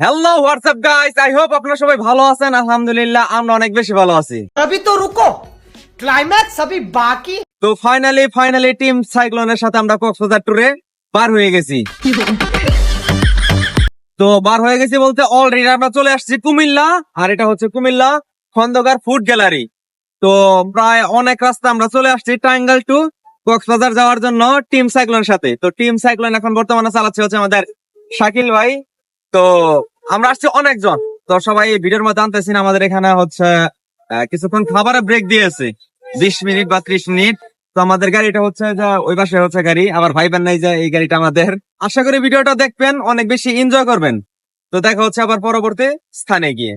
hello WhatsApp guys I hope আপনারা সবাই ভালো আছেন আলহামদুলিল্লাহ আমরা অনেক বেশি ভালো আছি अभी तो रुको क्लाइमैक्स अभी बाकी তো ফাইনালি ফাইনালি টিম সাইক্লোনের সাথে আমরা কক্সবাজার ট্যুরে পার হয়ে গেছি তো বার হয়ে গেছি বলতে অলরেডি আমরা চলে আসছি কুমিল্লা আর এটা হচ্ছে কুমিল্লা খন্দকার ফুড গ্যালারি তো প্রায় অনেক রাস্তা আমরা চলে আসছি টাঙ্গাল টু কক্সবাজার যাওয়ার জন্য টিম সাইক্লোনের সাথে তো টিম সাইক্লোন এখন বর্তমানে চালাচ্ছে হচ্ছে আমাদের শাকিল ভাই তো আমরা আসছি অনেকজন। তো সবাই ভিডিওর মধ্যে আনতেছি আমাদের এখানে হচ্ছে কিছুক্ষণ খাবারের ব্রেক দিয়েছে। বিশ মিনিট বা ত্রিশ মিনিট। তো আমাদের গাড়িটা হচ্ছে যা ওই পাশে হচ্ছে গাড়ি। আবার ভাই বান্নাই যায় এই গাড়িটা আমাদের। আশা করি ভিডিওটা দেখবেন অনেক বেশি এনজয় করবেন। তো দেখা হচ্ছে আবার পরবর্তী স্থানে গিয়ে।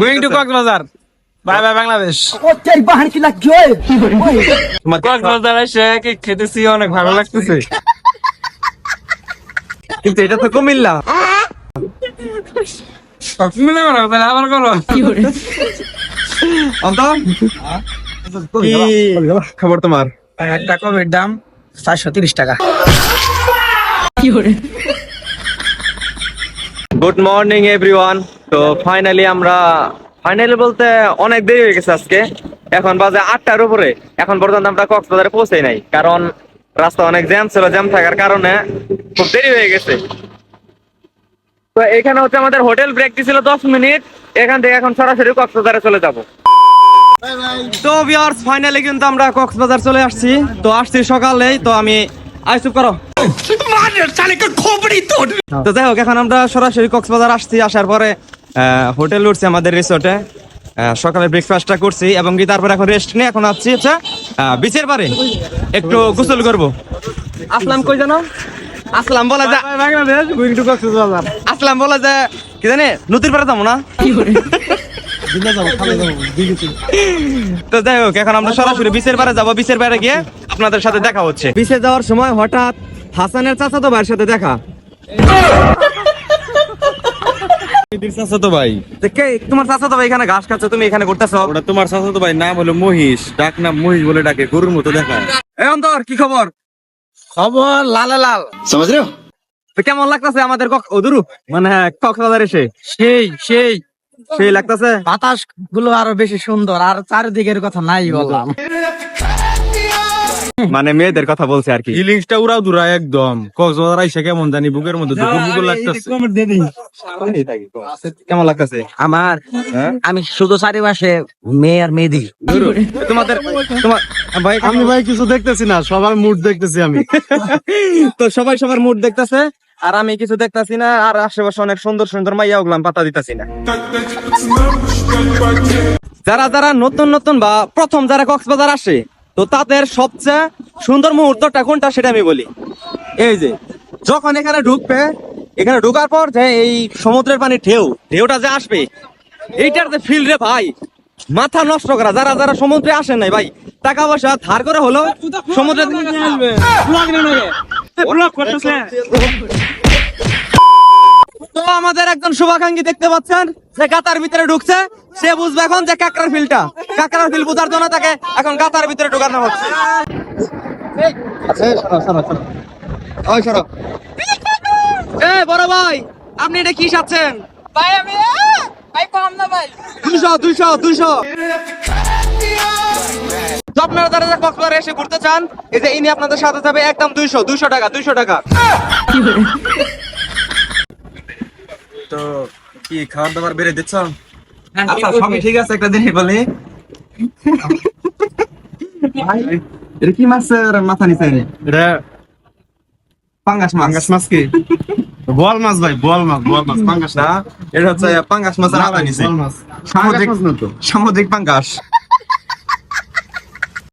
Going to Cox's Bazar. Bye bye Bangladesh ওটাই বাহার কি লাগছে তোমার কক্সবাজার এসে কি খেতেছি অনেক ভালো লাগতেছে? কিন্তু এটা তো কুমিল্লা। কক্সবাজার করো তাহলে আবার করো অন্ত কি খবর তোমার একটা কবির দাম চারশো তিরিশ টাকা গুড মর্নিং এভরিওয়ান তো ফাইনালি আমরা ফাইনালি বলতে অনেক দেরি হয়ে গেছে আজকে। এখন বাজে আটটার উপরে। এখন পর্যন্ত আমরা কক্সবাজারে পৌঁছাই নাই। কারণ রাস্তা অনেক জ্যাম ছিল, জ্যাম থাকার কারণে খুব দেরি হয়ে গেছে। তো এখানে হচ্ছে আমাদের হোটেল ব্রেক দিছিল দশ মিনিট এখান থেকে এখন সরাসরি কক্সবাজারে চলে যাব তো ভিউয়ার্স ফাইনালি কিন্তু আমরা কক্সবাজার চলে আসছি তো আসছি সকালেই তো আমি আইসুপ করো তো যাই হোক এখন আমরা সরাসরি কক্সবাজার আসছি আসার পরে হোটেল উঠছি আমাদের রিসোর্টে সকালে ব্রেকফাস্টটা করছি এবং কি তারপর এখন রেস্ট নিয়ে এখন আসছি হচ্ছে বিচের পারে একটু গোসল করব আসলাম কই জানো আসলাম বলা যা বাংলাদেশ গোয়িং টু কক্সবাজার আসলাম বলা যে কি জানে নদীর পারে যাব না? তো যাই হোক এখন আমরা সরাসরি বিচের পারে যাব। বিচের পারে গিয়ে আপনাদের সাথে দেখা হচ্ছে। বিচে যাওয়ার সময় হঠাৎ হাসানের চাচাতো ভাইয়ের সাথে দেখা। চাচাতো ভাই। কে তোমার চাচাতো ভাই এখানে ঘাস খাচ্ছে তুমি এখানে ঘুরতেছো? ওটা তোমার চাচাতো ভাই নাম হলো মহিষ। ডাক নাম মহিষ বলে ডাকে গরুর মতো দেখায়। এই অন্তর কি খবর? খবর লালে লাল। তো কেমন লাগতেছে আমাদের কক- ওদুরু মানে কক্সবাজার এসে? সেই সেই। সেই লাগতেছে? বাতাসগুলো আরও বেশি সুন্দর আর চারিদিকের কথা নাই বললাম। মানে মেয়েদের কথা বলছে আর কি। ফিলিংসটা উড়াও দুরা একদম। কক্সবাজার আইসা কেমন জানি বুকের মধ্যে দুপুর বুকুর লাগতেছে। কেমন লাগতেছে? আমার হ্যাঁ? আমি শুধু চারিপাশে মেয়ে আর মেয়েদি। তোমাদের তোমার ভাই আমি ভাই কিছু দেখতেছি না সবার মুড দেখতেছি আমি। তো সবাই সবার মুড দেখতেছে? আর আমি কিছু দেখতাছি না, আর আশেপাশে অনেক সুন্দর সুন্দর মাইয়া ওগুলাম পাতা দিতাছি না। যারা যারা নতুন নতুন বা প্রথম যারা কক্সবাজার আসে, তো তাদের সবচেয়ে সুন্দর মুহূর্তটা কোনটা সেটা আমি বলি। এই যে, যখন এখানে ঢুকবে, এখানে ঢোকার পর যে এই সমুদ্রের পানি ঢেউ, ঢেউটা যে আসবে, এইটার যে ফিল রে ভাই, মাথা নষ্ট করা। যারা যারা সমুদ্রে আসেন নাই ভাই, টাকা পয়সা ধার করে হলো সমুদ্রে আসবে। আমাদের একজন শুভাকাঙ্ক্ষী দেখতে পাচ্ছেন যে গাতার ভিতরে ঢুকছে সে বুঝবে এখন যে কাকড়ার ফিলটা। কাকড়ার ফিল বোঝার জন্য তাকে এখন গাতার ভিতরে ঢুকানো হচ্ছে। ওই সরো। এ বড় ভাই আপনি এটা কি সাচ্ছেন ভাই আমি ভাই কম না ভাই। দুইশো দুইশো দুইশো। আপনারা যারা যারা কক্সবাজারে এসে ঘুরতে চান এই যে ইনি আপনাদের সাথে যাবে একদম দুইশো দুইশো টাকা দুইশো টাকা তো কি খাবার দাবার বেড়ে দিচ্ছ? আচ্ছা সবই ঠিক আছে একটা দিনই বলি। এটা কি মাছের মাথা নিচে? এটা পাঙ্গাস মাছ। পাঙ্গাস মাছ কি? বল মাছ ভাই বল মাছ বল মাছ পাঙ্গাস না। এটা হচ্ছে পাঙ্গাস মাছের আলাদা নিচে। সামুদ্রিক সামুদ্রিক পাঙ্গাস।